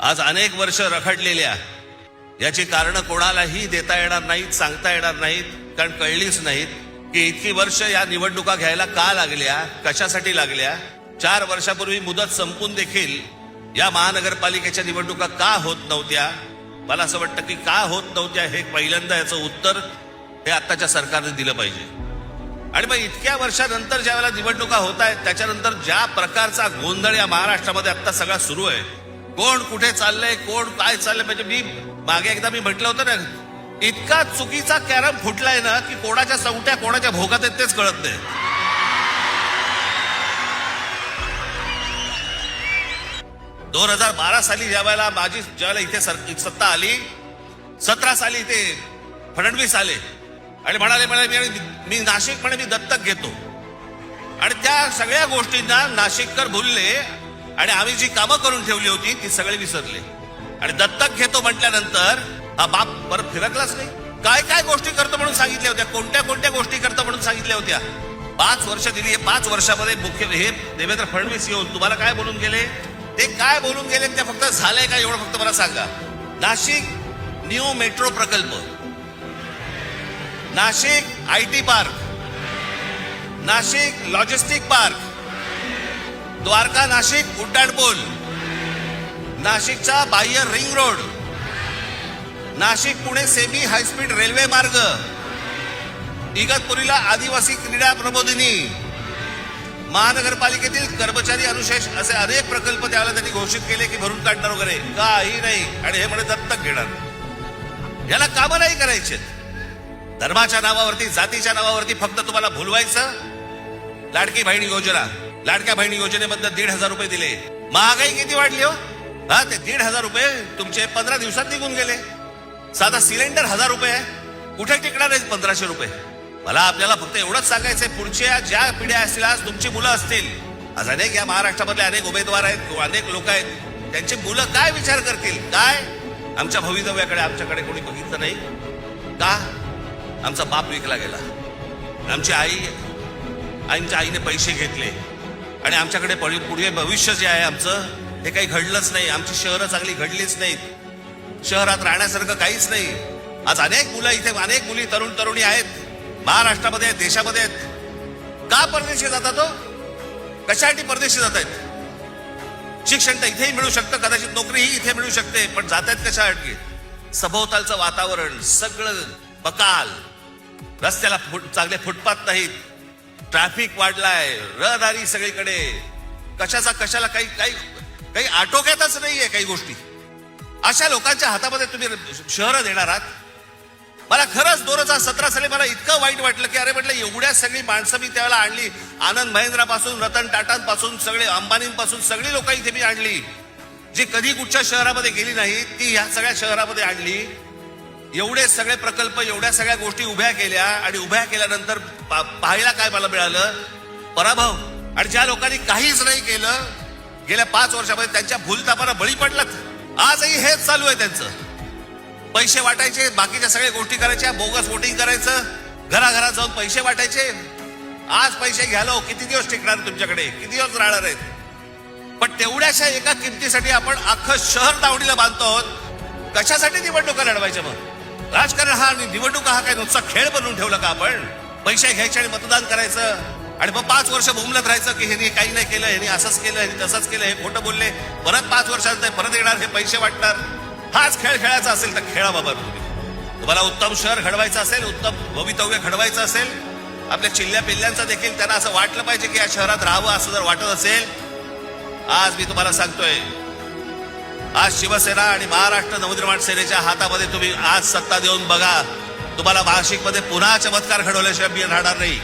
आज अनेक वर्ष रखडलेल्या. याची कारण कोणालाही देता येणार नाहीत सांगता येणार नाहीत कारण कळलीच नाहीत की इतकी वर्ष या निवडणुका घ्यायला का लागल्या कशासाठी लागल्या? चार वर्षापूर्वी मुदत संपून देखील या महानगरपालिकेच्या निवडणुका का होत नव्हत्या? मला असं वाटतं की का होत नव्हत्या हे पहिल्यांदा याचं उत्तर हे आत्ताच्या सरकारने दिलं पाहिजे. आणि मग इतक्या वर्षानंतर ज्या वेळेला निवडणुका होत आहेत त्याच्यानंतर ज्या प्रकारचा गोंधळ या महाराष्ट्रामध्ये आता सगळा सुरू आहे कोण कुठे चाललंय कोण काय चाललंय म्हणजे मी मागे एकदा मी म्हटलं होतं ना इतका चुकीचा कॅरम फुटलाय ना की कोणाच्या चौट्या कोणाच्या भोगात आहेत तेच कळत नाही. दोन हजार बारा साली ज्या वेळेला माझी ज्यावेळेला इथे सर- सत्ता आली सतरा साली इथे फडणवीस आले आणि म्हणाले म्हणाले मी मी नाशिक म्हणे मी दत्तक घेतो. आणि त्या सगळ्या गोष्टींना नाशिककर भुलले आणि आम्ही जी कामं करून ठेवली होती ती सगळी विसरले. आणि दत्तक घेतो म्हटल्यानंतर हा बाप परत फिरकलाच नाही. काय काय गोष्टी करतो म्हणून सांगितल्या होत्या? कोणत्या कोणत्या गोष्टी करतो म्हणून सांगितल्या होत्या? पाच वर्ष दिली. हे पाच वर्षामध्ये मुख्य हे देवेंद्र फडणवीस येऊन तुम्हाला काय बोलून गेले? ते काय बोलून गेले? ते फक्त झालंय का एवढं फक्त मला सांगा. नाशिक न्यू मेट्रो प्रकल्प. Nashik I T park. Nashik logistic park. Dwarka Nashik उड्डाणपूल नाशिकचा बाह्य ring road. Nashik Pune semi high speed railway मार्ग. इगतपुरीला आदिवासी क्रीडा प्रबोधिनी. महानगरपालिकेतील कर्मचारी अनुशेष असे अनेक प्रकल्प त्यावेळेला त्यांनी घोषित केले की भरून काढणार वगैरे. काही नाही. आणि हे म्हणे दत्तक घेणार. याला कामं नाही करायचे धर्माच्या नावावरती जातीच्या नावावरती फक्त तुम्हाला भुलवायचं. लाडकी बहिणी योजना. लाडक्या बहिणी योजनेबद्दल दीड हजार रुपये दिले. महागाई किती वाढली हो? हा ते दीड हजार रुपये तुमचे पंधरा दिवसात निघून गेले. साधा सिलेंडर हजार रुपये आहे. कुठे टिकणार आहे पंधराशे रुपये? मला आपल्याला फक्त एवढंच सांगायचंय पुढच्या ज्या पिढ्या असतील आज तुमची मुलं असतील. आज अनेक या महाराष्ट्रामधले अनेक उमेदवार आहेत अनेक लोक आहेत. त्यांची मुलं काय विचार करतील? काय? आमच्या भवितव्याकडे आमच्याकडे कोणी बघितलं नाही? का? आमचा बाप विकला गेला. आमची आई आईच्या आईने पैसे घेतले. आणि आमच्याकडे पुढे भविष्य जे आहे आमचं हे काही घडलंच नाही. आमची शहरं चांगली घडलीच नाहीत. शहरात राहण्यासारखं काहीच नाही. आज अनेक मुलं इथे अनेक मुली तरुण तरुणी आहेत. महाराष्ट्रामध्ये आहेत देशामध्ये आहेत. का परदेशी जातात तो कशासाठी परदेशी जात आहेत? शिक्षण तर इथेही मिळू शकतं कदाचित नोकरीही इथे मिळू शकते पण जात आहेत कशासाठी सभोवतालचं वातावरण सगळं बकाल. रस्त्याला फुट चांगले फुटपाथ नाहीत. ट्रॅफिक वाढलाय रहदारी सगळीकडे. कशाचा कशाला काही काही काही आटोक्यातच नाहीये काही गोष्टी. अशा लोकांच्या हातामध्ये तुम्ही शहरं देणार आहात? मला खरंच दोन हजार सतरा साली मला इतकं वाईट वाटलं की अरे म्हटलं एवढ्या सगळी माणसं मी त्यावेळेला आणली. आनंद महेंद्रापासून रतन टाटांपासून सगळे अंबानींपासून सगळी लोक इथे मी आणली. जी कधी कुठच्या शहरामध्ये गेली नाही ती ह्या सगळ्या शहरामध्ये आणली. एवढे सगळे प्रकल्प एवढ्या सगळ्या गोष्टी उभ्या केल्या आणि उभ्या केल्यानंतर पा- पाहायला काय मला मिळालं? पराभव. आणि ज्या लोकांनी काहीच नाही केलं गेल्या पाच वर्षामध्ये त्यांच्या भूलतापाला बळी पडलात. आजही हेच चालू आहे त्यांचं. पैसे वाटायचे बाकीच्या सगळ्या गोष्टी करायच्या बोगस वोटिंग करायचं घराघरात जाऊन पैसे वाटायचे. आज पैसे घ्यालो किती दिवस टिकणार तुमच्याकडे? किती दिवस राहणार आहेत? पण तेवढ्याशा एका किमतीसाठी आपण अख्खं शहर दावडीला बांधतो आहोत. कशासाठी निवडणुका लढवायच्या मग? राजकारण हा आणि निवडणुका हा काय नुसता खेळ बनवून ठेवला का आपण? पैसे घ्यायचे आणि मतदान करायचं. आणि मग पाच वर्ष भुमलत राहायचं की ह्यांनी काही नाही केलं ह्यांनी असंच केलं ह्यांनी तसंच केलं हे खोटं बोलले. परत पाच वर्षानंतर परत येणार हे पैसे वाटणार. हाच खेळ खेळायचा असेल तर खेळा बाबा तुम्ही तुम्हाला उत्तम शहर घडवायचं असेल उत्तम भवितव्य घडवायचं असेल आपल्या चिल्ल्या पिल्ल्यांचं देखील त्यांना असं वाटलं पाहिजे की या शहरात राहावं असं जर वाटत असेल आज मी तुम्हाला सांगतोय आज शिवसेना आणि महाराष्ट्र नवनिर्माण सेनेच्या हातामध्ये तुम्ही आज सत्ता देऊन बघा. तुम्हाला नाशिकमध्ये पुन्हा चमत्कार घडवल्याशिवाय मी राहणार नाही.